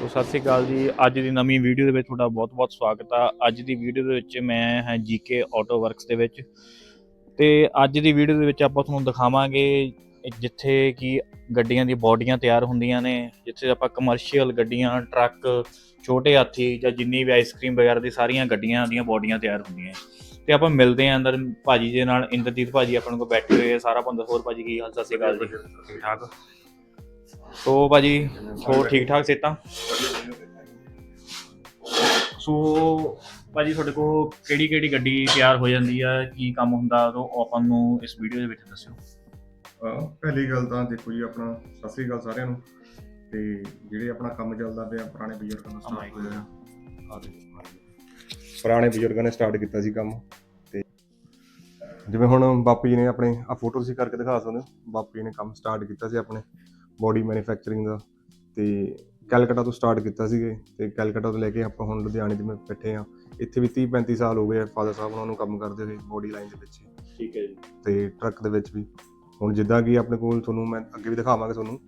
ਸੋ ਸਤਿ ਸ੍ਰੀ ਅਕਾਲ ਜੀ। ਅੱਜ ਦੀ ਨਵੀਂ ਵੀਡੀਓ ਦੇ ਵਿੱਚ ਤੁਹਾਡਾ ਬਹੁਤ-ਬਹੁਤ ਸਵਾਗਤ ਆ। ਅੱਜ ਦੀ ਵੀਡੀਓ ਦੇ ਵਿੱਚ ਮੈਂ ਹਾਂ ਜੀਕੇ ਆਟੋ ਵਰਕਸ ਦੇ ਵਿੱਚ। ਤੇ ਅੱਜ ਦੀ ਵੀਡੀਓ ਦੇ ਵਿੱਚ ਆਪਾਂ ਤੁਹਾਨੂੰ ਦਿਖਾਵਾਂਗੇ ਜਿੱਥੇ ਕਿ ਗੱਡੀਆਂ ਦੀ ਬਾਡੀਆਂ ਤਿਆਰ ਹੁੰਦੀਆਂ ਨੇ, ਜਿੱਥੇ ਆਪਾਂ ਕਮਰਸ਼ੀਅਲ ਗੱਡੀਆਂ ਟਰੱਕ ਛੋਟੇ ਹਾਥੀ ਜਾਂ ਜਿੰਨੀ ਵੀ ਆਈਸਕ੍ਰੀਮ ਵਗੈਰਾ ਦੀ ਸਾਰੀਆਂ ਗੱਡੀਆਂ ਦੀਆਂ ਬਾਡੀਆਂ ਤਿਆਰ ਹੁੰਦੀਆਂ। ਤੇ ਆਪਾਂ ਮਿਲਦੇ ਆਂ ਅੰਦਰ ਭਾਜੀ ਦੇ ਨਾਲ। ਇੰਦਰਜੀਤ ਭਾਜੀ ਆਪਣੇ ਕੋਲ ਬੈਠੇ ਹੋਏ ਆ। ਸਾਰਾ ਬੰਦਾ ਹੋਰ ਭਾਜੀ ਕੀ ਹਾਲ, ਸਤਿ ਸ੍ਰੀ ਅਕਾਲ ਜੀ। ਠੀਕ ਠਾਕ? ਸੋ ਭਾਜੀ ਸੋ ਠੀਕ ਠਾਕ ਸੇਤਾ ਸੋ ਭਾਜੀ ਤੁਹਾਡੇ ਕੋਲ ਕਿਹੜੀ ਕਿਹੜੀ ਗੱਡੀ ਤਿਆਰ ਹੋ ਜਾਂਦੀ ਆ? ਕੀ ਕੰਮ ਹੁੰਦਾ ਉਹ ਆਪਾਂ ਨੂੰ ਇਸ ਵੀਡੀਓ ਦੇ ਵਿੱਚ ਦੱਸਿਓ। ਪਹਿਲੀ ਗੱਲ ਤਾਂ ਦੇਖੋ ਜੀ ਆਪਣਾ ਸਤਿ ਸ੍ਰੀ ਅਕਾਲ ਸਾਰਿਆਂ ਨੂੰ। ਤੇ ਜਿਹੜੇ ਆਪਣਾ ਕੰਮ ਚੱਲਦਾ ਪਿਆ ਪੁਰਾਣੇ ਬਜ਼ੁਰਗਾਂ ਦਾ ਸਟਾਰਟ ਹੋਇਆ। ਪੁਰਾਣੇ ਬਜ਼ੁਰਗਾਂ ਨੇ ਸਟਾਰਟ ਕੀਤਾ ਸੀ ਕੰਮ। ਤੇ ਜਿਵੇਂ ਹੁਣ ਬਾਪੂ ਜੀ ਨੇ ਆਪਣੇ ਆ ਫੋਟੋ ਤੁਸੀਂ ਕਰਕੇ ਦਿਖਾ ਸਕਦੇ ਹੋ। ਬਾਪੂ ਜੀ ਨੇ ਕੰਮ ਸਟਾਰਟ ਕੀਤਾ ਸੀ ਆਪਣੇ। ਬੋਡੀ ਮੈਨੂਫੈਕਚਰਿੰਗ ਦਾ ਤੇ ਕੈਲਕਟਾ ਤੋਂ ਸਟਾਰਟ ਕੀਤਾ ਸੀਗੇ ਤੇ ਕੈਲਕਟਾ ਤੋਂ ਲੈ ਕੇ ਆਪਾਂ ਹੁਣ ਲੁਧਿਆਣੇ ਦੇ ਵਿੱਚ ਬੈਠੇ ਆ ਇੱਥੇ ਵੀ 30 35 ਸਾਲ ਹੋ ਗਏ ਫਾਦਰ ਸਾਹਿਬ ਉਹਨਾਂ ਨੂੰ ਕੰਮ ਕਰਦੇ ਹੋਏ ਬੋਡੀ ਲਾਈਨ ਦੇ ਵਿੱਚ। ਠੀਕ ਹੈ ਜੀ। ਤੇ ਟਰੱਕ ਦੇ ਵਿੱਚ ਵੀ। ਹੁਣ ਜਿੱਦਾਂ ਕਿ ਆਪਣੇ ਕੋਲ ਤੁਹਾਨੂੰ ਮੈਂ ਅੱਗੇ ਵੀ ਦਿਖਾਵਾਂਗਾ ਤੁਹਾਨੂੰ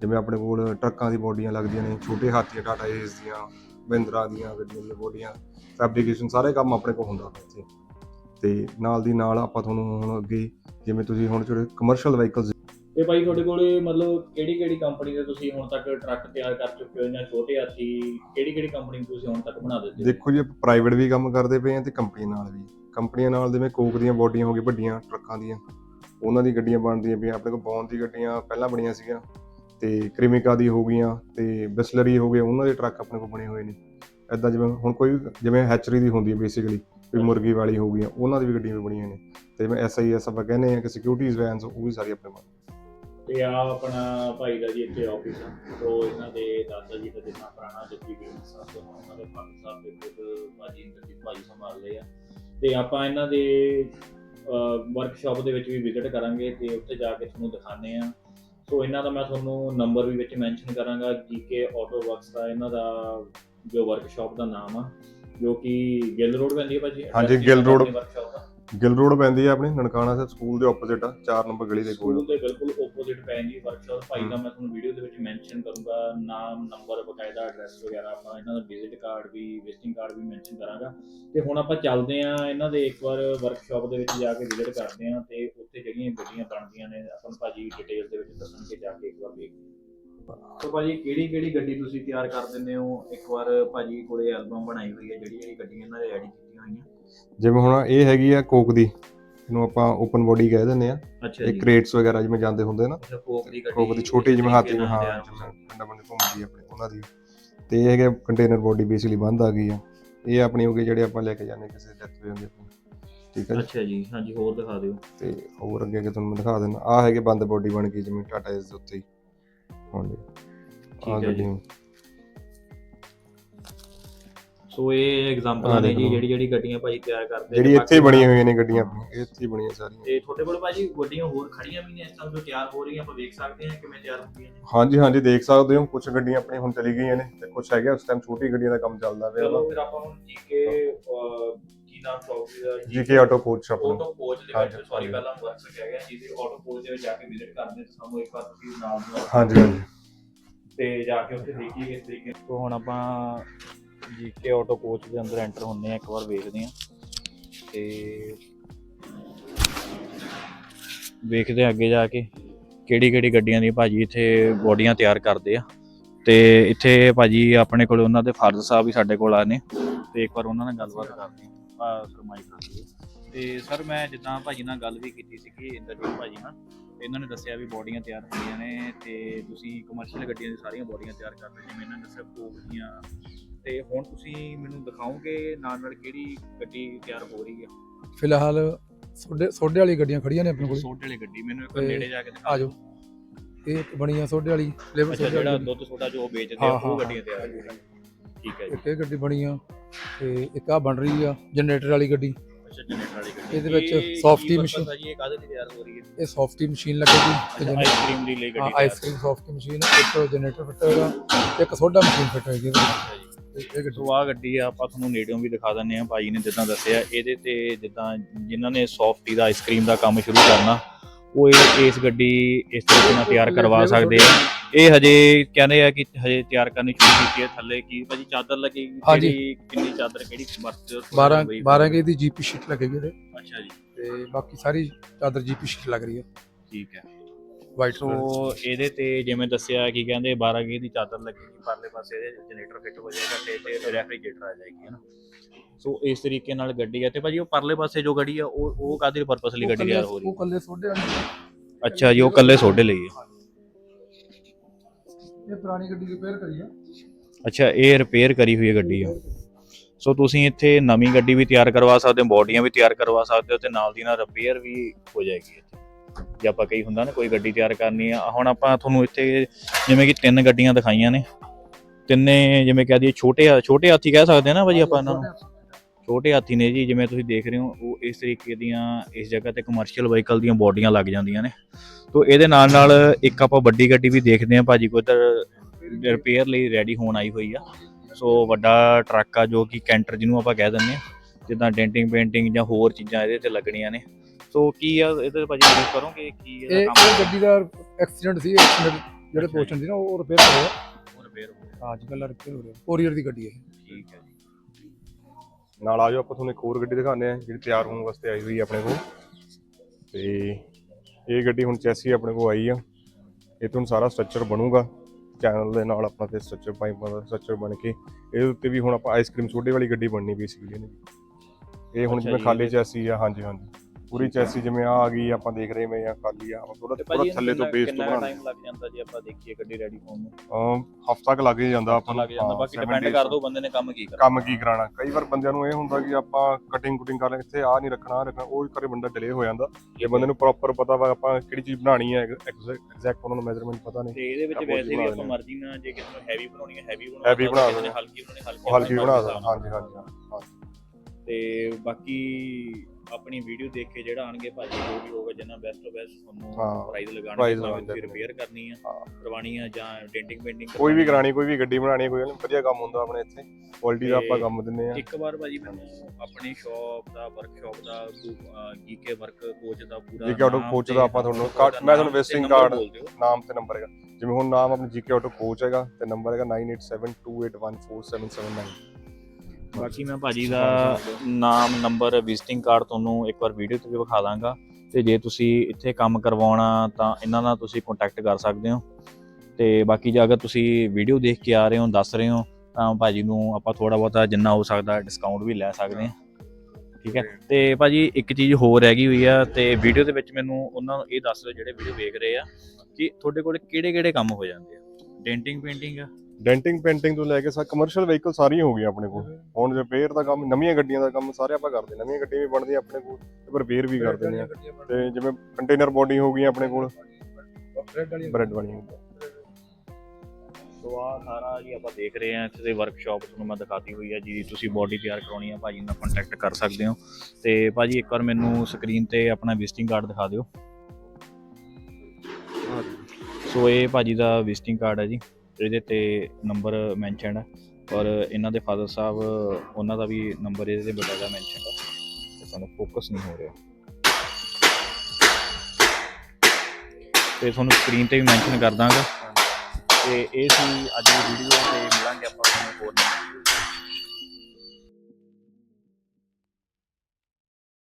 ਜਿਵੇਂ ਆਪਣੇ ਕੋਲ ਟਰੱਕਾਂ ਦੀ ਬੋਡੀਆਂ ਲੱਗਦੀਆਂ ਨੇ ਛੋਟੇ ਹਾਥੀ ਟਾਟਾ ਏਸ ਦੀਆਂ ਮਹਿੰਦਰਾ ਦੀਆਂ ਗੱਡੀਆਂ ਦੀਆਂ ਬੋਡੀਆਂ ਫੈਬਰੀਕੇਸ਼ਨ ਸਾਰੇ ਕੰਮ ਆਪਣੇ ਕੋਲ ਹੁੰਦਾ ਇੱਥੇ। ਤੇ ਨਾਲ ਦੀ ਨਾਲ ਆਪਾਂ ਤੁਹਾਨੂੰ ਹੁਣ ਅੱਗੇ ਜਿਵੇਂ ਤੁਸੀਂ ਹੁਣ ਜਿਹੜੇ ਕਮਰਸ਼ੀਅਲ ਵਹੀਕਲਸ ਤੇ ਭਾਈ ਤੁਹਾਡੇ ਕੋਲੇ ਮਤਲਬ ਕਿਹੜੀ ਕਿਹੜੀ ਕੰਪਨੀ ਦੇ ਤੁਸੀਂ ਹੁਣ ਤੱਕ ਟਰੱਕ ਤਿਆਰ ਕਰ ਚੁੱਕੇ ਹੋ ਜਾਂ ਛੋਟੇ ਹਾਥੀ, ਕਿਹੜੀ ਕਿਹੜੀ ਕੰਪਨੀ ਤੁਸੀਂ ਹੁਣ ਤੱਕ ਬਣਾ ਦਿੱਤੇ ਦੇਖੋ ਜੀ ਪ੍ਰਾਈਵੇਟ ਵੀ ਕੰਮ ਕਰਦੇ ਪਏ ਆ ਤੇ ਕੰਪਨੀ ਨਾਲ ਵੀ। ਕੰਪਨੀਆਂ ਨਾਲ ਜਿਵੇਂ ਕੋਕ ਦੀਆਂ ਬੋਡੀਆਂ ਹੋ ਗਈਆਂ ਵੱਡੀਆਂ ਟਰੱਕਾਂ ਦੀਆਂ, ਉਹਨਾਂ ਦੀ ਗੱਡੀਆਂ ਬਣਦੀਆਂ ਪਈਆਂ। ਆਪਣੇ ਕੋਲ ਬੌਨ ਦੀ ਗੱਡੀਆਂ ਪਹਿਲਾਂ ਬਣੀਆਂ ਸੀਗੀਆਂ ਤੇ ਕ੍ਰਿਮਿਕਾ ਦੀ ਹੋ ਗਈਆਂ ਤੇ ਬਿਸਲਰੀ ਹੋ ਗਏ ਉਹਨਾਂ ਦੇ ਟਰੱਕ ਆਪਣੇ ਕੋਲ ਬਣੇ ਹੋਏ ਨੇ। ਐਦਾਂ ਜਿਵੇਂ ਹੁਣ ਕੋਈ ਜਿਵੇਂ ਹੈਚਰੀ ਦੀ ਹੁੰਦੀ ਹੈ ਬੇਸਿਕਲੀ ਕੋਈ ਮੁਰਗੀ ਵਾਲੀ ਹੋ ਗਈਆਂ, ਉਹਨਾਂ ਦੀ ਵੀ ਗੱਡੀਆਂ ਵੀ ਬਣੀਆਂ ਨੇ। ਤੇ ਮੈਂ ਐਸਆਈਐਸ ਆਪਾਂ ਕਹਿੰਦੇ ਆ ਕਿ ਸਿਕਿਉਰਿਟੀਜ਼ ਵੈਨਸ ਉਹ ਵੀ ਸਾਰੀ ਆਪਣੇ ਕੋਲ। ਤੇ ਆ ਆਪਣਾ ਭਾਈ ਦਾ ਜੀ ਇੱਥੇ ਆਫਿਸ ਆ। ਤੋਂ ਇਹਨਾਂ ਦੇ ਦਾਦਾ ਜੀ ਦਾ ਜਿੰਨਾ ਪੁਰਾਣਾ ਜੱਦੀ ਬਿਜ਼ਨਸ ਆ ਤੋਂ ਉਹਨਾਂ ਦੇ ਫਾਦਰ ਸਾਹਿਬ ਦੇ ਖੁਦ ਭਾਜੀ ਇੰਦਰਜੀਤ ਭਾਜੀ ਸੰਭਾਲ ਲਏ ਆ। ਤੇ ਆਪਾਂ ਇਹਨਾਂ ਦੇ ਵਰਕਸ਼ਾਪ ਦੇ ਵਿੱਚ ਵੀ ਵਿਜ਼ਿਟ ਕਰਾਂਗੇ ਤੇ ਉੱਥੇ ਜਾ ਕੇ ਤੁਹਾਨੂੰ ਦਿਖਾਣੇ ਆ। ਸੋ ਇਹਨਾਂ ਦਾ ਮੈਂ ਤੁਹਾਨੂੰ ਨੰਬਰ ਵੀ ਵਿੱਚ ਮੈਂਸ਼ਨ ਕਰਾਂਗਾ ਜੀਕੇ ਆਟੋ ਵਰਕਸ ਦਾ ਇਹਨਾਂ ਦਾ ਜੋ ਵਰਕਸ਼ਾਪ ਦਾ ਨਾਮ ਆ ਜੋ ਕਿ ਗਿੱਲ ਰੋਡ ਪੈਂਦੀ ਹੈ ਭਾਜੀ? ਹਾਂਜੀ, ਗਿੱਲ road। ਵਰਕਸ਼ਾਪ ਦਾ। ਗਿੱਲ ਰੋਡ ਪੈਂਦੀ ਹੈ ਆਪਣੀ, ਨਨਕਾਣਾ ਸਾਹਿਬ ਸਕੂਲ ਦੇ ਆਪੋਜ਼ਿਟ ਆ 4 ਨੰਬਰ ਗਲੀ ਦੇ ਕੋਲ। ਸਕੂਲ ਦੇ ਬਿਲਕੁਲ ਓਪੋਜ਼ਿਟ ਪੈਂਦੀ ਵਰਕਸ਼ਾਪ ਭਾਈ ਦਾ ਮੈਂ ਤੁਹਾਨੂੰ ਵੀਡੀਓ ਦੇ ਵਿੱਚ ਮੈਂਸ਼ਨ ਕਰੂੰਗਾ, ਨਾਮ ਨੰਬਰ ਬਕਾਇਦਾ ਐਡਰੈਸ ਵਗੈਰਾ ਆਪਾਂ ਇਹਨਾਂ ਦਾ ਵਿਜ਼ਿਟ ਕਾਰਡ ਵੀ ਵਿਜ਼ਿਟਿੰਗ ਕਾਰਡ ਵੀ ਮੈਂਸ਼ਨ ਕਰਾਂਗਾ। ਤੇ ਹੁਣ ਆਪਾਂ ਚੱਲਦੇ ਆਂ ਇਹਨਾਂ ਦੇ ਇੱਕ ਵਾਰ ਵਰਕਸ਼ਾਪ ਦੇ ਵਿੱਚ ਜਾ ਕੇ ਵਿਜ਼ਿਟ ਕਰਦੇ ਆਂ ਤੇ ਉੱਥੇ ਜਿਹੜੀਆਂ ਗੱਡੀਆਂ ਬਣਦੀਆਂ ਨੇ, ਆਪਾਂ ਨੂੰ ਭਾਜੀ ਡਿਟੇਲ ਦੇ ਵਿੱਚ ਦੱਸਣਗੇ, ਜਾ ਕੇ ਇੱਕ ਵਾਰ ਦੇਖਦੇ ਹਾਂ ਸੋ ਭਾਜੀ, ਕਿਹੜੀ ਕਿਹੜੀ ਗੱਡੀ ਤੁਸੀਂ ਤਿਆਰ ਕਰ ਦਿੰਦੇ ਹੋ? ਇੱਕ ਵਾਰ ਭਾਜੀ ਕੋਲੇ ਐਲਬਮ ਬਣਾਈ ਹੋਈ ਹੈ ਜਿਹੜੀ ਜਿਹੜੀ ਗੱਡੀਆਂ ਇਹਨਾਂ ਦੇ ਰੈਡੀ ਕੀਤੀਆਂ ਹੋਈਆਂ। ਜਿਵੇਂ ਹੁਣ ਇਹ ਹੈਗੀ ਆ ਕੋਕ ਦੀ ਇਹਨੂੰ ਆਪਾਂ ਓਪਨ ਬੋਡੀ ਕਹਿ ਦਿੰਦੇ ਆ। ਅੱਛਾ ਇਹ ਕ੍ਰੇਟਸ ਵਗੈਰਾ ਜਿਵੇਂ ਜਾਂਦੇ ਹੁੰਦੇ ਨਾ ਕੋਕ ਦੀ ਗੱਡੀ ਕੋਕ ਦੀ ਛੋਟੀ ਜਿਵੇਂ ਹਾਥੀ ਨਾਲ ਹਾਂ ਹੁੰਦੀ। ਠੰਡਾ ਬੰਦੇ ਘੁੰਮਦੀ ਆਪਣੇ ਉਹਨਾਂ ਦੀ। ਤੇ ਇਹ ਹੈਗੇ ਕੰਟੇਨਰ ਬੋਡੀ ਬੇਸਿਕਲੀ ਬੰਦ ਆ ਗਈ ਆ। ਇਹ ਆਪਣੀ ਹੋ ਗਈ ਜਿਹੜੇ ਆਪਾਂ ਲੈ ਕੇ ਜਾਂਦੇ ਕਿਸੇ ਡੈਥ ਹੋ ਜਾਂਦੀ ਆਪਣੀ। ਠੀਕ ਹੈ ਅੱਛਾ ਜੀ ਹਾਂਜੀ ਹੋਰ ਦਿਖਾ ਦਿਓ। ਤੇ ਹੋਰ ਅੱਗੇ ਅੱਗੇ ਤੁਹਾਨੂੰ ਦਿਖਾ ਦਿੰਦਾ। ਆ ਹੈਗੇ ਬੰਦ ਬੋਡੀ ਬਣ ਗਈ ਜਿਵੇਂ ਟਾਟਾ ਇਸ ਦੇ ਉੱਤੇ ਹੀ। ਹਾਂਜੀ। ਠੀਕ ਹੈ ਜੀ। ਸੋ ਇਹ ਐਗਜ਼ਾਮਪਲ ਨੇ ਦੇਖ ਜੀ। ਜਿਹੜੀ ਜਿਹੜੀ ਗੱਡੀਆਂ ਭਾਜੀ ਤਿਆਰ ਕਰਦੇ ਜਿਹੜੀ। ਇੱਥੇ ਬਣੀਆਂ ਹੋਈਆਂ ਨੇ ਗੱਡੀਆਂ ਆਪਣੀਆਂ ਇੱਥੇ ਹੀ ਬਣੀਆਂ ਸਾਰੀਆਂ ਤੇ ਤੁਹਾਡੇ ਕੋਲ ਭਾਜੀ ਗੱਡੀਆਂ ਹੋਰ ਖੜੀਆਂ ਵੀ ਨੇ ਇਸ ਤਰ੍ਹਾਂ ਜੋ ਤਿਆਰ ਹੋ ਰਹੀਆਂ ਆਪਾਂ ਵੇਖ ਸਕਦੇ ਹਾਂ ਕਿਵੇਂ ਤਿਆਰ ਹੁੰਦੀਆਂ ਨੇ ਹਾਂਜੀ ਹਾਂਜੀ ਦੇਖ ਸਕਦੇ ਹੋ ਕੁਝ ਗੱਡੀਆਂ ਆਪਣੀਆਂ ਹੁਣ ਚਲੀ ਗਈਆਂ ਨੇ ਤੇ ਕੁਝ ਹੈਗੇ ਉਸ ਟਾਈਮ ਛੋਟੀ ਗੱਡੀਆਂ ਦਾ ਕੰਮ ਚੱਲਦਾ ਪਿਆ ਚਲੋ ਫਿਰ ਆਪਾਂ ਹੁਣ ਜੀਕੇ ਕੀ ਨਾਮ ਸ਼ੌਪ ਦਾ ਜੀਕੇ ਆਟੋ ਕੋਚ ਸ਼ਾਪ ਨੂੰ ਆਟੋ ਕੋਚ ਦੇ ਵਿੱਚ ਸੌਰੀ। ਪਹਿਲਾਂ ਵਰਕ ਕਹਿ ਗਿਆ ਜਿਹਦੇ ਆਟੋ ਕੋਚ ਦੇ ਵਿੱਚ ਜਾ ਕੇ ਵਿਜ਼ਿਟ ਕਰਦੇ ਤਾਂ ਸਾਨੂੰ ਇੱਕ ਵਾਰ ਤੁਸੀਂ ਨਾਲ ਹਾਂਜੀ ਹਾਂਜੀ ਤੇ ਜਾ ਕੇ ਉੱਥੇ ਦੇਖੀਏ ਕਿਸ ਤਰੀਕੇ ਤੋਂ ਹੁਣ ਆਪਾਂ ਜੀਕੇ ਆਟੋ ਕੋਚ ਦੇ ਅੰਦਰ ਐਂਟਰ ਹੁੰਨੇ ਆ ਇੱਕ ਵਾਰ ਵੇਖਦੇ ਆ ਤੇ ਵੇਖਦੇ ਆ ਅੱਗੇ ਜਾ ਕੇ ਕਿਹੜੀ ਕਿਹੜੀ ਗੱਡੀਆਂ ਦੀ ਭਾਜੀ ਇੱਥੇ ਬੋਡੀਆਂ ਤਿਆਰ ਕਰਦੇ ਆ। ਤੇ ਇੱਥੇ ਭਾਜੀ ਆਪਣੇ ਕੋਲ ਉਹਨਾਂ ਦੇ ਫਾਦਰ ਸਾਹਿਬ ਵੀ ਸਾਡੇ ਕੋਲ ਆਏ ਨੇ। ਤੇ ਇੱਕ ਵਾਰ ਉਹਨਾਂ ਨਾਲ ਗੱਲਬਾਤ ਕਰਦੇ ਆ ਆ ਸਰਮਾਈ ਕਰਦੇ ਤੇ ਸਰ ਮੈਂ ਜਿੱਦਾਂ ਭਾਜੀ ਨਾਲ ਗੱਲ ਵੀ ਕੀਤੀ ਸੀ ਕਿ ਇੰਦਰਜੀਤ ਭਾਜੀ ਨਾਲ ਇਹਨਾਂ ਨੇ ਦੱਸਿਆ ਵੀ ਬੋਡੀਆਂ ਤਿਆਰ ਹੁੰਦੀਆਂ ਨੇ ਤੇ ਤੁਸੀਂ ਕਮਰਸ਼ੀਅਲ ਗੱਡੀਆਂ ਦੀ ਸਾਰੀਆਂ ਬੋਡੀਆਂ ਤਿਆਰ ਕਰਦੇ ਜਿਵੇਂ ਇਹਨਾਂ ਨੇ ਦੱਸਿਆ ਕੋਕ ਦੀਆਂ ਤੇ ਹੁਣ ਤੁਸੀਂ ਮੈਨੂੰ ਦਿਖਾਓਗੇ ਨਾਲ ਨਾਲ ਕਿਹੜੀ ਗੱਡੀ ਤਿਆਰ ਹੋ ਰਹੀ ਹੈ ਫਿਲਹਾਲ ਸੋਡੇ ਸੋਡੇ ਵਾਲੀ ਗੱਡੀਆਂ ਖੜੀਆਂ ਨੇ ਆਪਣੇ ਕੋਲ। ਸੋਡੇ ਵਾਲੀ ਗੱਡੀ ਮੈਨੂੰ ਇੱਕ ਨੇੜੇ ਜਾ ਕੇ ਦਿਖਾ ਆ ਜਾਓ। ਇਹ ਇੱਕ ਬਣੀ ਆ ਸੋਡੇ ਵਾਲੀ ਫਲੇਵਰ ਸੋਡੇ ਜਿਹੜਾ ਦੁੱਧ ਸੋਡਾ ਜੋ ਵੇਚਦੇ ਆ ਉਹ ਗੱਡੀਆਂ ਤਿਆਰ ਹੋ ਰਹੀਆਂ। ਠੀਕ ਹੈ ਜੀ। ਇੱਕ ਇਹ ਗੱਡੀ ਬਣੀ ਆ ਤੇ ਇੱਕ ਆ ਬਣ ਰਹੀ ਆ ਜਨਰੇਟਰ ਵਾਲੀ ਗੱਡੀ। ਅੱਛਾ ਜਨਰੇਟਰ ਵਾਲੀ ਗੱਡੀ। ਇਹਦੇ ਵਿੱਚ ਆ ਜੀ ਇਹ ਕਾਹਦੇ ਲਈ ਤਿਆਰ ਹੋ ਰਹੀ ਹੈ? ਇਹ ਸੌਫਟੀ ਮਸ਼ੀਨ ਲੱਗੇਗੀ ਤੇ ਆਈਸਕ੍ਰੀਮ ਦੀ ਲਈ ਗੱਡੀ ਆਈਸਕ੍ਰੀਮ ਸੌਫਟੀ ਮਸ਼ੀਨ ਇੱਕ ਜਨਰੇਟਰ ਫਿੱਟ ਹੋਏਗਾ ਤੇ ਇੱਕ ਸੋਡਾ ਮਸ਼ੀਨ ਫਿੱਟ ਹੋਏਗੀ ਵਿੱਚ। ਇਹ ਗੱਡੀ ਆ ਆਪਾਂ ਤੁਹਾਨੂੰ ਨੇੜਿਓਂ ਵੀ ਦਿਖਾ ਦਿੰਨੇ ਆ ਭਾਈ ਨੇ ਜਿੱਦਾਂ ਦੱਸਿਆ ਇਹਦੇ ਤੇ ਜਿੱਦਾਂ ਜਿਨ੍ਹਾਂ ਨੇ ਸੌਫਟੀ ਦਾ ਆਈਸਕ੍ਰੀਮ ਦਾ ਕੰਮ ਸ਼ੁਰੂ ਕਰਨਾ ਉਹ ਇਹ- ਇਸ ਗੱਡੀ ਇਸ ਤਰੀਕੇ ਨਾਲ ਤਿਆਰ ਕਰਵਾ ਸਕਦੇ ਆ। ਇਹ ਹਜੇ ਕਹਿੰਦੇ ਆ ਕਿ ਹਜੇ ਤਿਆਰ ਕਰਨੀ ਸ਼ੁਰੂ ਕੀਤੀ ਹੈ ਥੱਲੇ ਕੀ ਭਾਜੀ ਚਾਦਰ ਲੱਗੇਗੀ। ਕਿਹੜੀ ਕਿੰਨੀ ਚਾਦਰ ਕਿਹੜੀ ਵਰਤਦੇ ਹੋ 12 12 ਕੇ ਦੀ ਜੀਪੀ ਸ਼ੀਟ ਲੱਗੇਗੀ ਇਹਦੇ ਅੱਛਾ ਜੀ। ਤੇ ਬਾਕੀ ਸਾਰੀ ਚਾਦਰ ਜੀਪੀ ਸ਼ੀਟ ਲੱਗ ਰਹੀ ਹੈ। ਠੀਕ ਹੈ। ਵਾਈਟ ਸੋ ਇਹਦੇ ਤੇ ਜਿਵੇਂ ਦੱਸਿਆ ਕਿ ਕਹਿੰਦੇ 12 ਗੇ ਦੀ ਚਾਦਰ ਲੱਗੇਗੀ ਪਰਲੇ ਪਾਸੇ ਇਹਦੇ ਜਨਰੇਟਰ ਫਿੱਟ ਹੋ ਜਾਏਗਾ ਤੇ ਤੇ ਰੈਫਰੀਜਰੇਟਰ ਆ ਜਾਏਗੀ ਹੈ ਨਾ ਸੋ ਇਸ ਤਰੀਕੇ ਨਾਲ ਗੱਡੀ ਹੈ ਤੇ ਭਾਜੀ ਉਹ ਪਰਲੇ ਪਾਸੇ ਜੋ ਗੱਡੀ ਆ ਉਹ ਉਹ ਕਾਹਦੇ ਪਰਪਸ ਲਈ ਗੱਡੀ ਤਿਆਰ ਹੋ ਰਹੀ ਉਹ ਕੱਲੇ ਸੋਡੇ ਵਾਲੀ ਅੱਛਾ ਜੀ ਉਹ ਕੱਲੇ ਸੋਡੇ ਲਈ ਹੈ ਇਹ ਪੁਰਾਣੀ ਗੱਡੀ ਰਿਪੇਅਰ ਕਰੀ ਹੈ ਅੱਛਾ ਇਹ ਰਿਪੇਅਰ ਕਰੀ ਹੋਈ ਹੈ ਗੱਡੀ ਆ। ਸੋ ਤੁਸੀਂ ਇੱਥੇ ਨਵੀਂ ਗੱਡੀ ਵੀ ਤਿਆਰ ਕਰਵਾ ਸਕਦੇ ਹੋ ਬੋਡੀਆਂ ਵੀ ਤਿਆਰ ਕਰਵਾ ਸਕਦੇ ਹੋ ਤੇ ਨਾਲ ਦੀ ਨਾਲ ਰਿਪੇਅਰ ਵੀ ਹੋ ਜਾਏਗੀ ਜੇ ਆਪਾਂ ਕਈ ਹੁੰਦਾ ਨਾ, ਕੋਈ ਗੱਡੀ ਤਿਆਰ ਕਰਨੀ ਆ। ਹੁਣ ਆਪਾਂ ਤੁਹਾਨੂੰ ਇੱਥੇ ਜਿਵੇਂ ਕਿ ਤਿੰਨ ਗੱਡੀਆਂ ਦਿਖਾਈਆਂ ਨੇ। ਤਿੰਨੇ ਜਿਵੇਂ ਕਹਿ ਦਈਏ ਛੋਟੇ ਛੋਟੇ ਹਾਥੀ ਕਹਿ ਸਕਦੇ ਆ ਨਾ ਭਾਜੀ ਆਪਾਂ ਇਹਨਾਂ ਨੂੰ? ਛੋਟੇ ਹਾਥੀ ਨੇ ਜੀ, ਜਿਵੇਂ ਤੁਸੀਂ ਦੇਖ ਰਹੇ ਹੋ, ਉਹ ਇਸ ਤਰੀਕੇ ਦੀਆਂ, ਇਸ ਜਗ੍ਹਾ ਤੇ ਕਮਰਸ਼ੀਅਲ ਵਹੀਕਲ ਦੀਆਂ ਬੋਡੀਆਂ ਲੱਗ ਜਾਂਦੀਆਂ ਨੇ। ਤੋਂ ਇਹਦੇ ਨਾਲ ਨਾਲ ਇੱਕ ਆਪਾਂ ਵੱਡੀ ਗੱਡੀ ਵੀ ਦੇਖਦੇ ਹਾਂ ਭਾਜੀ, ਕੋਈ ਇੱਧਰ ਰਿਪੇਅਰ ਲਈ ਰੈਡੀ ਹੋਣ ਆਈ ਹੋਈ ਆ। ਸੋ ਵੱਡਾ ਟਰੱਕ ਆ ਜੋ ਕਿ ਕੈਂਟਰ ਜਿਹਨੂੰ ਆਪਾਂ ਕਹਿ ਦਿੰਦੇ ਆ, ਜਿੱਦਾਂ ਡੈਂਟਿੰਗ ਪੇਂਟਿੰਗ ਜਾਂ ਹੋਰ ਚੀਜ਼ਾਂ ਇਹਦੇ ਤੇ ਲੱਗਣੀਆਂ ਨੇ। ਸੋ ਕੀ ਆ ਇਹਦੇ ਭਾਜੀ ਬਰੀਫ ਕਰੋਗੇ ਕੀ ਇਹ ਇਹਦਾ ਕੰਮ ਗੱਡੀ ਦਾ ਐਕਸੀਡੈਂਟ ਸੀ ਜਿਹੜੇ ਪੋਰਸ਼ਨ ਸੀ ਨਾ ਉਹ ਰਿਪੇਅਰ ਹੋਇਆ। ਰਿਪੇਅਰ ਹੋ ਅੱਜ ਕੱਲ੍ਹ ਰਿਪੇਅਰ ਹੋ ਰਿਹਾ ਕੋਰੀਅਰ ਦੀ ਗੱਡੀ ਹੈ ਠੀਕ ਹੈ ਜੀ। ਨਾਲ ਆ ਜਾਓ ਆਪਾਂ ਤੁਹਾਨੂੰ ਇੱਕ ਹੋਰ ਗੱਡੀ ਦਿਖਾਉਂਦੇ ਆ ਜਿਹੜੀ ਤਿਆਰ ਹੋਣ ਵਾਸਤੇ ਆਈ ਹੋਈ ਹੈ ਆਪਣੇ ਕੋਲ। ਤੇ ਇਹ ਗੱਡੀ ਹੁਣ ਚੈਸੀ ਆਪਣੇ ਕੋਲ ਆਈ ਆ। ਇਹ ਤੁਹਾਨੂੰ ਸਾਰਾ ਸਟਰਕਚਰ ਬਣੂਗਾ। ਚੈਨਲ ਦੇ ਨਾਲ ਆਪਣਾ ਤੇ ਸਟਰਕਚਰ ਪਾਈਪਾਂ ਦਾ ਸਟਰਕਚਰ ਬਣ ਕੇ। ਇਹਦੇ ਉੱਤੇ ਵੀ ਹੁਣ ਆਪਾਂ ਆਈਸਕ੍ਰੀਮ ਸੋਡੇ ਵਾਲੀ ਗੱਡੀ ਬਣਨੀ ਬੇਸਿਕਲੀ ਇਹਨੇ ਇਹ ਹੁਣ ਜਿਵੇਂ ਖਾਲੀ ਚੈਸੀ ਆ ਹਾਂਜੀ ਹਾਂਜੀ। ਪੂਰੀ ਚੈਸੀ ਜਿਵੇਂ ਆ ਆ ਗਈ ਆਪਾਂ ਦੇਖ ਰਹੇ ਮੈਂ ਆ ਖਾਲੀ ਆ ਥੋੜਾ ਥੋੜਾ ਥੱਲੇ ਤੋਂ ਬੇਸ ਤੋਂ ਕਿੰਨਾ ਬਣਾਉਣਾ। ਟਾਈਮ ਲੱਗ ਜਾਂਦਾ ਜੇ ਆਪਾਂ ਦੇਖੀਏ ਗੱਡੀ ਰੈਡੀ ਹੋਣ ਨੂੰ? ਹਫਤਾ ਕ ਲੱਗ ਹੀ ਜਾਂਦਾ ਆਪਾਂ ਨੂੰ। ਲੱਗ ਜਾਂਦਾ ਬਾਕੀ ਡਿਪੈਂਡ days ਕਰ ਦੋ ਬੰਦੇ ਨੇ ਕੰਮ ਕੀ ਕਰਨਾ ਕੰਮ ਕੀ ਕਰਾਣਾ ਕਈ ਵਾਰ ਬੰਦਿਆਂ ਨੂੰ ਇਹ ਹੁੰਦਾ ਕਿ ਆਪਾਂ ਕਟਿੰਗ ਕੁਟਿੰਗ ਕਰ ਲੈ ਇੱਥੇ ਆ ਨਹੀਂ ਰੱਖਣਾ ਰੱਖਣਾ ਉਹ ਕਰੇ ਬੰਦਾ ਡਿਲੇ ਹੋ ਜਾਂਦਾ। ਜੇ ਬੰਦੇ ਨੂੰ ਪ੍ਰੋਪਰ ਪਤਾ ਵਾ ਆਪਾਂ ਕਿਹੜੀ ਚੀਜ਼ ਬਣਾਣੀ ਹੈ ਐਗਜ਼ੈਕਟ ਉਹਨਾਂ ਨੂੰ ਮੈਜ਼ਰਮੈਂਟ ਪਤਾ ਨਹੀਂ। ਤੇ ਇਹਦੇ ਵਿੱਚ ਵੈਸੇ ਵੀ ਆਪਾਂ ਮਰਜ਼ੀ ਨਾਲ ਜੇ ਕਿਸੇ ਨੂੰ ਹੈਵੀ ਬਣਾਉਣੀ ਹੈ ਹੈਵੀ ਬਣਾ Heavy ਬਣਾ ਦਿੰਦੇ। ਹਲਕੀ ਬਣਾਉਣੀ ਹਲਕੀ ਉਹ ਹਲਕੀ ਬਣਾ ਸਕਦੇ ਸਕਦਾ ਹਾਂਜੀ ਹਾਂਜੀ ਹਾਂ। ਤੇ ਬਾਕੀ ਆਪਣੀ ਵੀਡੀਓ ਦੇਖ ਕੇ ਜਿਹੜਾ ਆਣਗੇ ਭਾਜੀ ਜੋ ਵੀ ਹੋਗਾ ਜਿੰਨਾ ਬੈਸਟ ਤੋਂ ਬੈਸਟ ਤੁਹਾਨੂੰ ਹਾਂ, ਪ੍ਰਾਈਸ ਲਗਾਣੀ ਹੈ ਰਿਪੇਅਰ ਕਰਨੀ ਆ। ਕਰਵਾਣੀ ਆ ਜਾਂ ਡੈਂਟਿੰਗ ਪੇਂਟਿੰਗ ਕੋਈ ਵੀ ਕਰਾਣੀ ਕੋਈ ਵੀ ਗੱਡੀ ਬਣਾਣੀ ਕੋਈ ਵਧੀਆ ਕੰਮ ਹੁੰਦਾ ਆਪਣੇ ਇੱਥੇ ਕੁਆਲਿਟੀ ਦਾ ਆਪਾਂ ਕੰਮ ਦਿੰਦੇ ਆ ਇੱਕ ਵਾਰ ਭਾਜੀ ਮੈਨੂੰ ਆਪਣੀ ਸ਼ਾਪ ਦਾ ਵਰਕਸ਼ਾਪ ਦਾ ਜੀਕੇ ਵਰਕ ਕੋਚ ਦਾ ਪੂਰਾ ਨਾਮ coach ਤੇ ਦਾ ਆਪਾਂ ਤੁਹਾਨੂੰ ਮੈਂ ਤੁਹਾਨੂੰ ਬੋਲ ਦਿਓ। ਨਾਮ ਤੇ ਨੰਬਰ ਹੈਗਾ। ਜਿਵੇਂ ਹੁਣ ਨਾਮ ਆਪਣੀ ਜੀਕੇ ਆਟੋ ਕੋਚ ਹੈਗਾ ਤੇ ਨੰਬਰ ਹੈਗਾ 9872814779 ਬਾਕੀ ਮੈਂ ਭਾਜੀ ਦਾ ਨਾਮ, ਨੰਬਰ ਵਿਜ਼ਿਟਿੰਗ ਕਾਰਡ ਤੁਹਾਨੂੰ ਇੱਕ ਵਾਰ ਵੀਡੀਓ ਤੇ ਵੀ ਵਿਖਾ ਦਾਂਗਾ। ਤੇ ਜੇ ਤੁਸੀਂ ਇੱਥੇ ਕੰਮ ਕਰਵਾਉਣਾ ਤਾਂ ਇਹਨਾਂ ਨਾਲ ਤੁਸੀਂ ਕੰਟੈਕਟ ਕਰ ਸਕਦੇ ਹੋ। ਤੇ ਬਾਕੀ ਜੇ ਅਗਰ ਤੁਸੀਂ ਵੀਡੀਓ ਦੇਖ ਕੇ ਆ ਰਹੇ ਹੋ, ਦੱਸ ਰਹੇ ਹੋ, ਤਾਂ ਭਾਜੀ ਨੂੰ ਆਪਾਂ ਥੋੜਾ ਬਹੁਤਾ ਜਿੰਨਾ ਹੋ ਸਕਦਾ ਡਿਸਕਾਊਂਟ ਵੀ ਲੈ ਸਕਦੇ ਹਾਂ। ਠੀਕ ਹੈ? ਤੇ ਭਾਜੀ ਇੱਕ ਚੀਜ਼ ਹੋਰ ਹੈਗੀ ਹੋਈ ਆ, ਤੇ ਵੀਡੀਓ ਦੇ ਵਿੱਚ ਮੈਨੂੰ ਉਹਨਾਂ ਨੂੰ ਇਹ ਦੱਸ ਦਿਓ ਜਿਹੜੇ ਵੀਡੀਓ ਵੇਖ ਰਹੇ ਆ, ਕਿ ਤੁਹਾਡੇ ਕੋਲ ਕਿਹੜੇ ਕਿਹੜੇ ਕੰਮ ਹੋ ਜਾਂਦੇ ਆ? ਡੈਂਟਿੰਗ ਪੇਂਟਿੰਗ ਆ? ਡੈਂਟਿੰਗ ਪੇਂਟਿੰਗ ਤੋਂ ਲੈ ਕੇ ਸਾ ਕਮਰਸ਼ੀਅਲ ਵਹੀਕਲ ਸਾਰੀਆਂ ਹੋ ਗਈਆਂ ਆਪਣੇ ਕੋਲ। ਹੁਣ ਰਿਪੇਅਰ ਦਾ ਕੰਮ ਨਵੀਆਂ ਗੱਡੀਆਂ ਦਾ ਕੰਮ ਸਾਰੇ ਆਪਾਂ ਕਰਦੇ ਨਵੀਆਂ ਗੱਡੀਆਂ ਵੀ ਬਣਦੀਆਂ ਆਪਣੇ ਕੋਲ ਤੇ ਰਿਪੇਅਰ ਵੀ ਕਰ ਦਿੰਦੇ ਆ। ਤੇ ਜਿਵੇਂ ਕੰਟੇਨਰ ਬੋਡੀ ਹੋ ਗਈ ਆਪਣੇ ਕੋਲ। ਬ੍ਰੈਡ ਬਣੀ ਸੋ ਆ ਸਾਰਾ ਜੀ ਆਪਾਂ ਦੇਖ ਰਹੇ ਹਾਂ ਇੱਥੇ ਦੇ ਵਰਕਸ਼ਾਪ ਤੁਹਾਨੂੰ ਮੈਂ ਦਿਖਾਤੀ ਹੋਈ ਹੈ ਜਿਹਦੀ ਤੁਸੀਂ ਬੋਡੀ ਤਿਆਰ ਕਰਾਉਣੀ ਆ ਭਾਜੀ ਨਾਲ ਕੰਟੈਕਟ ਕਰ ਸਕਦੇ ਹੋ। ਤੇ ਭਾਜੀ ਇੱਕ ਵਾਰ ਮੈਨੂੰ ਸਕਰੀਨ ਤੇ ਆਪਣਾ ਵਿਜ਼ਿਟਿੰਗ ਕਾਰਡ ਦਿਖਾ ਦਿਓ। ਸੋ ਇਹ ਭਾਜੀ ਦਾ ਵਿਜ਼ਿਟਿੰਗ ਕਾਰਡ ਹੈ ਜੀ। ਇਹਦੇ ਤੇ ਨੰਬਰ ਮੈਂਸ਼ਨ ਹੈ ਔਰ ਇਹਨਾਂ ਦੇ ਫਾਦਰ ਸਾਹਿਬ, ਉਹਨਾਂ ਦਾ ਵੀ ਨੰਬਰ ਇਹਦੇ ਤੇ ਬਟਾਗਾ ਮੈਂਸ਼ਨ ਹੈ ਤੇ ਤੁਹਾਨੂੰ ਫੋਕਸ ਨਹੀਂ ਹੋ ਰਿਹਾ। ਤੇ ਤੁਹਾਨੂੰ ਸਕਰੀਨ ਤੇ ਵੀ ਮੈਂਸ਼ਨ ਕਰ ਦਾਂਗਾ। ਤੇ ਇਹ ਸੀ ਅੱਜ ਦੀ ਵੀਡੀਓ ਤੇ ਮਿਲਾਂਗੇ ਆਪਾਂ ਤੁਹਾਨੂੰ ਹੋਰ।